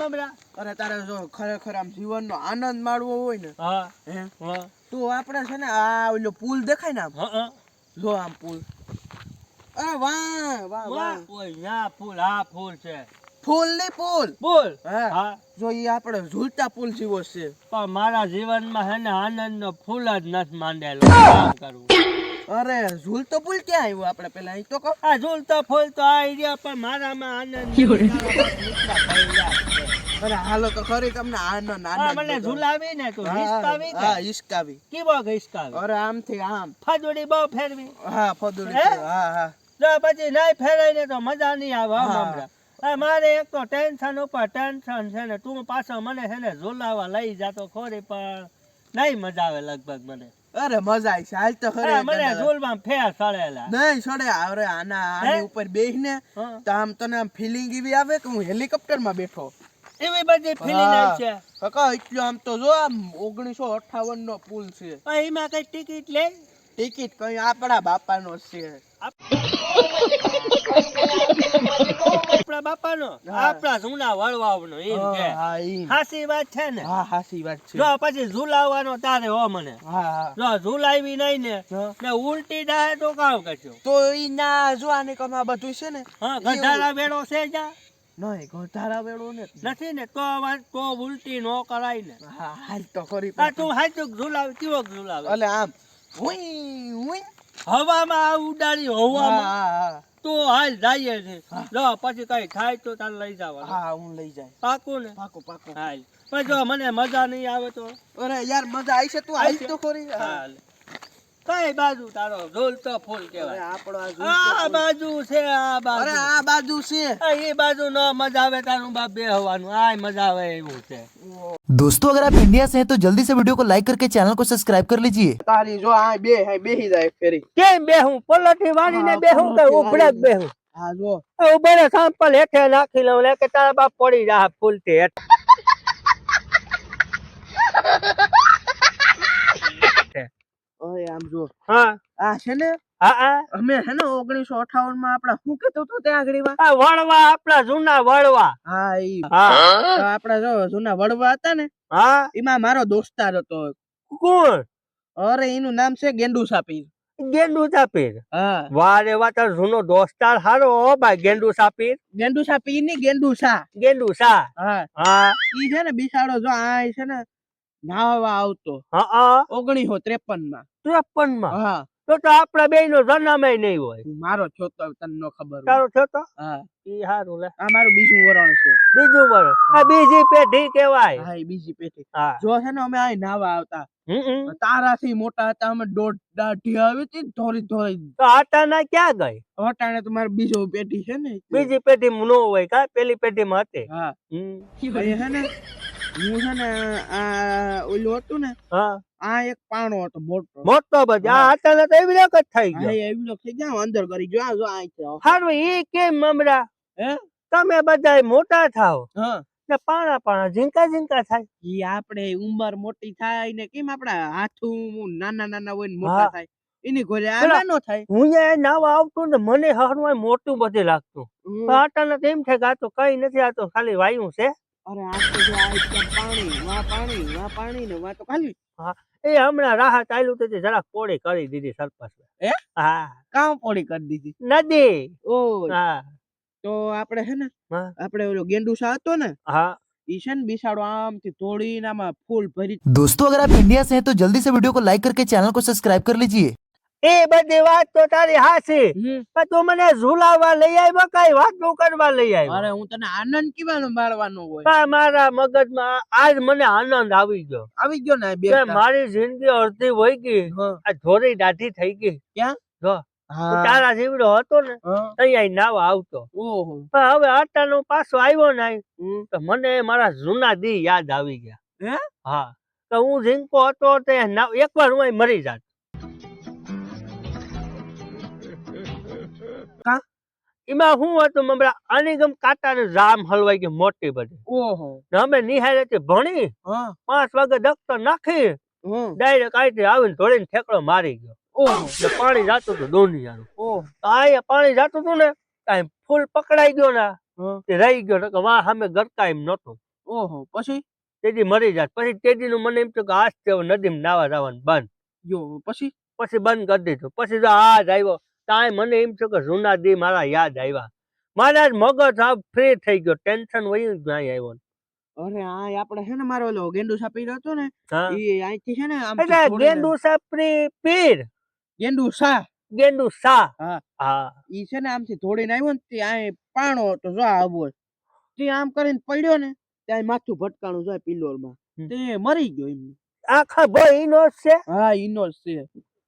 મમરા અરે તારે જો ખરેખર આમ જીવનનો આનંદ માણવો હોય ને હા. હે? હા. તો આપણે છે ને આ ઓલો પુલ દેખાય ને આમ? જો આમ પુલ. અરે વાહ વાહ વાહ ઓય ના ફૂલ આ પુલ છે. ફૂલની પુલ પુલ હા? હા. જો ઈ આપણે ઝૂલતા પુલ જીવો છે. પણ મારા જીવનમાં હે ને આનંદનો ફૂલ જ નથી માંડેલો. કામ કરવું અરે ઝૂલતો પુલ ક્યાં આવ્યો આપણે પેલા અહીં તો કહો. આ ઝૂલતો ફૂલ તો આ રહ્યા પણ મારામાં આનંદ અરે હાલો તો ખરી તમને હા આનંદ મને. ઝુલાવી ને તું હિસકાવી હા હિસકાવી. કેવો હિસકાવી? અરે આમથી આમ. ફાજોડી બહુ ફેરવી. હા ફદુડી હા? હા જો પછી નહીં ફેરાય ને તો મજા નહીં આવે હો હા. મમરા. આ મારે એક તો ટેન્શન ઉપર ટેન્શન છે ને તું પાછો મને છે ને ઝુલાવા લઈ જાતો ખોરી પણ નહીં મજા આવે લગભગ મને. અરે મજા આવી છે હાલ તો ખરે મને ઝોલમાં ફેર સળેલા નહીં સળે અરે આના આની ઉપર બેહીને તો આમ તને આમ ફિલિંગ એવી આવે કે હું હેલિકોપ્ટરમાં બેઠો? એવી બધી ફિલિંગ છે. કાકા એટલો આમ તો જો આમ ઓગણીસો અઠાવન નો પુલ છે. એમાં કઈ ટિકિટ લે? ટિકિટ કઈ આપણા બાપાનો છે. આપણા બાપાનો? આપણા જૂના વળવાવનો એમ કે. હા, હા ઈ. હાસી વાત છે ને? હા હાસી વાત છે. જો પછી ઝુલાવવાનો તારે હો મને. હા જો ઝુલાવી નહીં ને ને ઉલટી દાહે તો કામ કરજો. તો ઈ ના જો આને કમા બધું છે ને હા ગધાડા વેડો છે જા. નહીં ગધારા વેળો ને નથી ને તો વાત તો ઉલટી નો કરાય ને. હા હાલ તો ખરી આ તું હાચુક ઝુલાવે કેવો ઝુલાવે? અલે આમ હુઈ હુઈ. હવામાં આ ઉડાડી હા હવામાં? હા હા તો હાલ જાય છે. જો પછી કઈ થાય તો તારે લઈ જાવ. હા હું લઈ જાય. પાકું ને? પાકું પાકો. હાલ. પણ જો મને મજા નહીં આવે તો? અરે યાર મજા આવી છે તું આવી તો ખરી. હાલ. કઈ બાજુ તારો ઝૂલતો ફૂલ અરે કહેવાય આપણો આ આ ઝૂલતો બાજુ છે આ પુલ. બાજુ અરે આ બાજુ છે આ એ બાજુ ન મજા આવે તારું બાપ બે હવાનું આ મજા આવે એવું છે दोस्तों अगर आप इंडिया से हैं तो जल्दी से वीडियो को लाइक करके चैनल को सब्सक्राइब कर लीजिए તારી જો આ બે હે બેહી જાય ફેરી કેમ બેહું પલોઠી વાળીને હા, બેહું કે પલોઠી ઉભડે જ વાળીને. બેહું હા જો ઉભરે સાંપલ હેઠે નાખી લઉં લે કે તારા બાપ પડી જા ફૂલથી હેઠ અરે આમ જો હા. આ છે ને હા હા. અમે છે ને ઓગણીસો અઠાવનમાં આપડા શું કેતો હતો ત્યાં આગળ આ વળવા આપણા જૂના વળવા. હા ઈ. હા. આપડા જો જૂના વડવા હતા ને હા. એમાં મારો દોસ્તાર હતો કોણ? અરે એનું નામ છે ગેંડુ સાપી ગેંડુ સાપીર? હા. વાહ રે વાહ તારો જૂનો દોસ્તાર હારો ભાઈ ગેંડુ સાપીર. ગેંડુ સાપી ની ગેંડુ સા ગેંડુ સા હા. હા. ઈ છે ને બિસાડો જો આ છે ને નાહવા આવતો હા ઓગણીસો ત્રેપનમાં ત્રેપનમાં હા. તો તો આપણા બે નો જન્મે નહીં હોય. મારો છોતો તને નો ખબર તારો છોતો હા. ઈ હારું લે. આ મારું બીજું વરણ છે. બીજું વરણ? આ બીજી પેઢી કેવાય હા બીજી પેઢી. હા. જો છે ને અમે આ નાવા આવતા. તારાથી મોટા હતા અમે દોઢ દાઢી આવી હતી ધોરી ધોરી તો આટાના ક્યાં ગઈ? અટાણે તો મારી બીજો પેટી છે ને. બીજી પેઢી નો હોય કા પેલી પેઢી માં હતી. હા. હમ. પછી છે ને હું છે ને આ ઓલું હતું ને હા. આ એક પાણો હતો મોટો. મોટો બધી આ આટાના તો એવી જ થઈ ગયો. એ એવી થઈ ગયા અંદર કરી જો આ જો આ છે હારું એ કેમ મમરા? હે? તમે બધા મોટા થાવ હા. ને પાણા પાણા ઝીંકા ઝીંકા થાય. ઈ આપણે ઉંમર મોટી થાય ને કેમ આપણા હાથું નાના નાના હોય ને મોટા થાય. એની ઘરે આ પેલા- નાનો થાય. હું એ નાવા આવતું ને મને હરવાય મોટું બધું લાગતું. તો આટાના એમ થાય કે આ તો કઈ નથી આ તો ખાલી વાયુ છે. અરે આ તો જો આ એકદમ પાણી વા પાણી વા પાણી ને વા તો ખાલી એ હમણાં રાહત આયલું તો તે જરાક પોળી કરી દીધી સરપંચ હે? હા કામ પોળી કરી દીધી નદી ઓ હા તો આપણે હે ને હા. આપણે ઓલો ગેંડુસા હતો ને હા ઈ છે ને બિસાડો આમથી તોડીને આમાં ફૂલ ભરી दोस्तों अगर आप इंडिया से हैं तो जल्दी से वीडियो को लाइक करके चैनल को सब्सक्राइब कर लीजिए એ બધી વાત તો તારી હાસી. પણ તું મને ઝુલાવા લઈ આવ્યો કઈ વાતો કરવા લઈ અરે હું તને આનંદ કેવાનો મારવાનો હોય? મારા મગજમાં આજ મને આનંદ આવી ગયો. આવી ગયો ને બે મારી જિંદગી અડધી વહી ગઈ. આ ધોરી દાઢી થઈ ગઈ. ક્યાં? જો. તારા જીવડો હતો ને અહીંયા નાવા આવતો. ઓહો. પણ હવે અટાનો પાછો આવ્યો ને. તો મને મારા જૂના દી યાદ આવી ગયા. હે? હા. તો હું ઝીંકો હતો તે એકવાર હું મરી જાત. એમાં હું હતું મમરા? આની ગમ ને રામ હલવાઈ ગઈ મોટી બધી. ઓહો. અમે નિહાળે ભણી પાંચ વાગે દફતર નાખી. ડાયરેક્ટ આઈથી આવીને ધોળીને ઠેકડો મારી ગયો. ઓહો. પાણી જાતું હતું દોનિયાનું. ઓહો. આ પાણી જાતું હતું ને કાંઈ ફૂલ પકડાઈ ગયો ને તે રહી ગયો ને કે વાહ સામે ગરકા એમ નતું ઓહો. પછી? તેજી મરી જાત. પછી તેજીનું મને એમ થયું કે આજ તે નદીમાં નાવા જવાનું બંધ. જો પછી? પછી બંધ કરી દીધું. પછી જો આજ આવ્યો તાય મને એમ થયું કે જૂના દી મારા યાદ આવ્યા. મારા મગજ આ ફ્રી થઈ ગયો. ટેન્શન વયું જ નહીં આવ્યો અરે આ આપણે છે ને મારો ઓલો ગેંડુ સાપી હતો ને એ અહીંથી છે ને આમ એટલે ગેંડુ સાપરી પીર ગેંડુ સા ગેંડુ સા હા. હા. ઈ છે ને આમથી ધોડીને આવ્યો ને ત્યાં પાણો હતો જો આવો તે આમ કરીને પડ્યો ને ત્યાં માથું ભટકાણું જાય પિલ્લોરમાં. તે મરી ગયો એમ આખા ભાઈ ઈનો છે? હા ઈનો છે.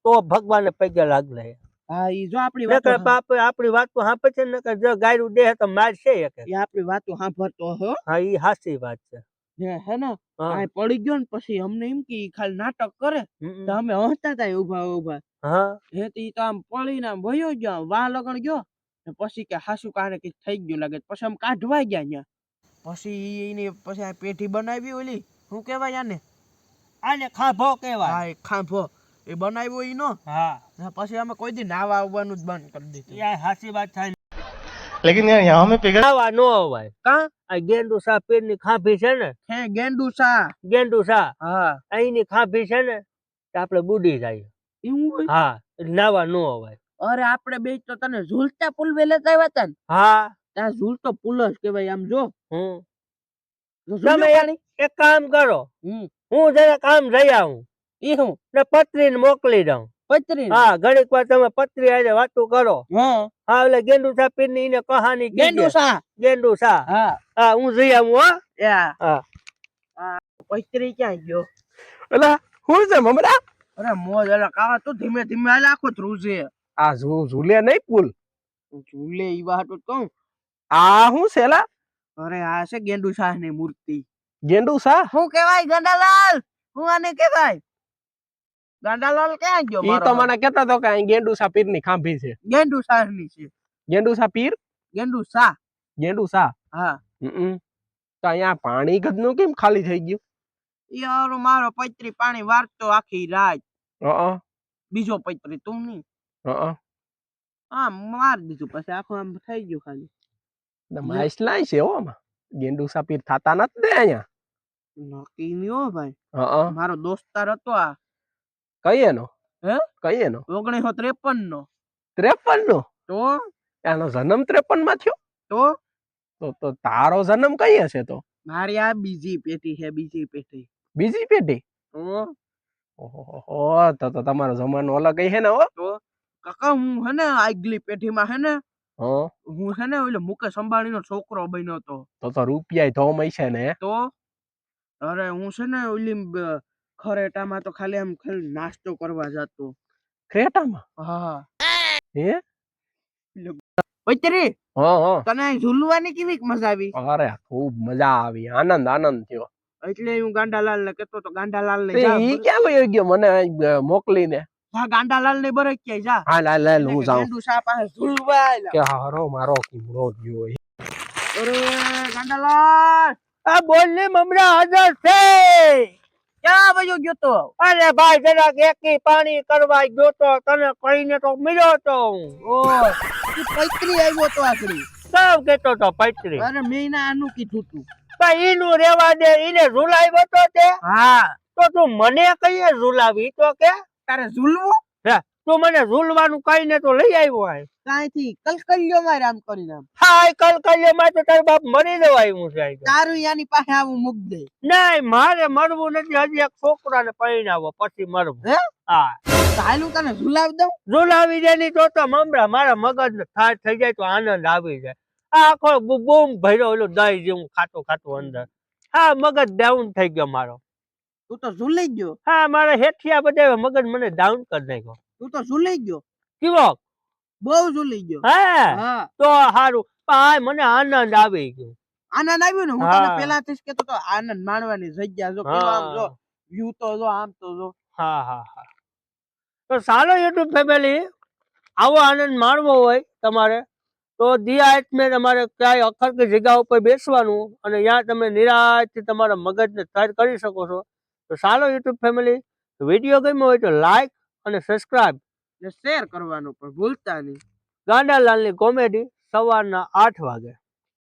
તો ભગવાને પગે લાગલે હા ઈ જો આપણી વાતો બાપ આપણી વાત તો હાંભળે છે નકર જો ગાયરું દે તો માર છે એક. ઈ આપણી વાતો સાંભળતો હો. હા ઈ હાસી વાત છે. હે ને આ પડી ગયો ને પછી અમને એમ કે ખાલી નાટક કરે. તો અમે હસતા હતા ઊભા ઊભા હા. હે તો ઈ તો આમ પડીને આમ વયો ગયો વા વાહ લગણ ગયો. ને પછી કે હાસુ કારણે કે થઈ ગયું લાગે પછી આમ કાઢવા ગયા ન્યા પછી એની પછી આ પેઢી બનાવી ઓલી. શું કહેવાય આને? આને ખાંભો કેવાય હા ખાંભો. એ બનાવ્યો ઈનો હા. પછી અમે કોઈ દી નાવા આવવાનું જ બંધ કરી દીધું. યાર સાચી વાત થાય. લેકિન યાર યહાં મે પીગળાવા નો હોય કા? આ ગેંડુ સા ની ખાફી છે ને? હે ગેંડુ સા હા. અહીં ની ખાફી છે ને આપણે બુડી જાય. એવું હોય હા નાવા નો હોય અરે આપણે બે તો તને ઝૂલતા પુલ વેલે આવ્યા હતા હા. ત્યાં ઝૂલતો પુલ જ કહેવાય આમ જો. હમ. તમે એક કામ કરો. હું જરા કામ જઈ આવું. ઈ હું ને પત્રી મોકલી દઉં. પત્રી હા ઘણીક વાર તમે પત્રી આજે વાતો કરો. હા. હા એટલે ગેંડુ સા પીરની એને કહાની ગેંડુ. સા ગેંડુ સા હા. હા હું જઈ આવું હા. પત્રી ક્યાં ગયો? એટલે હું છે મમરા? અરે મોજ એટલે કાવા તું ધીમે ધીમે આ આખો ધ્રુજે આ ઝૂલે નહીં પુલ. ઝૂલે ઈ વાત તો કહું. આ હું છેલા અરે આ છે ગેંડુ શાહની મૂર્તિ. ગેંડુ શાહ શું કેવાય ગંડાલાલ? હું આને કેવાય ગંડાલાલ ક્યાં ગયો ઈ તો મને કહેતા તો કે અહીં ગેંડુ સા પીરની ખાંભી છે. ગેંડુ શાહની છે. ગેંડુ સા પીર? ગેંડુ શાહ ગેંડુ સા હા. હમ. તો અહીંયા પાણી ગદનું કેમ ખાલી થઈ ગયું? યાર મારો પૈત્રી પાણી વારતો આખી રાત. અ બીજો પૈત્રી તું નહીં. અ હા માર દીધું પછી આખું આમ થઈ ગયું ખાલી. માઇસ લાય છે હો આમાં. ગેંડુ સાપીર પીર થાતા નથી ને અહીંયા? નક્કી નહીં હો ભાઈ. મારો દોસ્તાર હતો આ. કઈ એનો હે? કઈ એનો ઓગણીસો ત્રેપન નો ત્રેપન નો તો? એનો જન્મ ત્રેપનમાં થયો? તો? તો તો તારો જન્મ કઈ હશે તો? મારી આ બીજી પેટી છે બીજી પેટી બીજી પેઢી? તો? ઓહો તો તો તમારો જમાનો અલગ હે ને હો. કાકા હું હે ને આગલી પેઢીમાં હે ને હું. છે ને ઓલો મુકેશ અંબાણી નો છોકરો બન્યો તો. તો તો રૂપિયા ધોમ હશે ને. તો? અરે હું છે ને ઓલી ખરેટામાં તો ખાલી એમ ખાલી નાસ્તો કરવા જતો. ખરેટામાં? હા. હે? પૈતરી હા હા. તને ઝૂલવાની કેવી મજા આવી? અરે ખૂબ મજા આવી. આનંદ આનંદ થયો. એટલે હું ગાંડાલાલ ને કેતો તો ગાંડાલાલ ને ઈ ક્યાં વયો ગયો? મને મોકલી મોકલીને. જા ગાંડાલાલ ને બરે ક્યાંય જા. હા લાલ હાલ હું જાઉં. ગાંડુ સા પાસે ઝૂલવા કે હારો મારો કીમડો ગયો હે. અરે ગાંડાલાલ! આ બોલ ને મમરા હાજર છે! ક્યાં બાજુ ગયો તો? અરે ભાઈ જરાક એકી પાણી કરવા ગયો તો તને કહીને તો મળ્યો તો હું. ઓ પૈત્રી આવ્યો તો આખરી. સૌ કેતો તો પૈત્રી? અરે મેં ના આનું કીધું તું. પણ એનું રેવા દે એને ઝુલાવ્યો તો તે? હા. તો તું મને કહીએ ઝુલાવી તો કે? તારે ઝૂલવું? તું મને ઝૂલવાનું કહીને તો લઈ આવ્યો આય કાંઈથી કલકલિયો મારે આમ કરીને આમ. હાય કલમાં તો તારું બાપ મરી જવાયું હું જાય તારું યાની પાસે આવું મુક દે. નહીં મારે મરવું નથી હજી એક છોકરાને પરિણાવો પછી મરવું. હે? હા. તો તને ઝુલાવી દઉં? ઝુલાવી દે ની તો તો મમરા મારા મગજ થાર થઈ જાય તો આનંદ આવી જાય. આ આખો બૂમ ભર્યો ઓલું દહીં જેવું ખાતું ખાતું અંદર. હા મગજ ડાઉન થઈ ગયો મારો. તું તો ઝૂલી ગયો. હા મારા હેઠિયા બધા મગજ મને ડાઉન કરી નાખ્યો. તું તો ઝૂલી ગયો. કેવો? બહુ ઝૂલી ગયો. હે તો હારું. પણ મને આનંદ આવી ગયો. આનંદ આવ્યો ને? હું તને. પેલાથી જ કેતો તો આનંદ માણવાની જગ્યા જો કેવો આમ જો વ્યૂ તો જો આમ તો જો. હા હા હા. તો સારો યુટ્યુબ ફેમિલી આવો આનંદ માણવો હોય તમારે તો દિયા મેં તમારે ક્યાંય અખર કે જગ્યા ઉપર બેસવાનું અને ત્યાં તમે નિરાશથી તમારા મગજને તર કરી શકો છો. તો સારો યુટ્યુબ ફેમિલી વીડિયો ગમ્યો હોય તો લાઈક અને સબસ્ક્રાઇબ ને શેર કરવાનું પણ ભૂલતા નહીં. ગાંડાલાલની કોમેડી સવારના આઠ વાગે.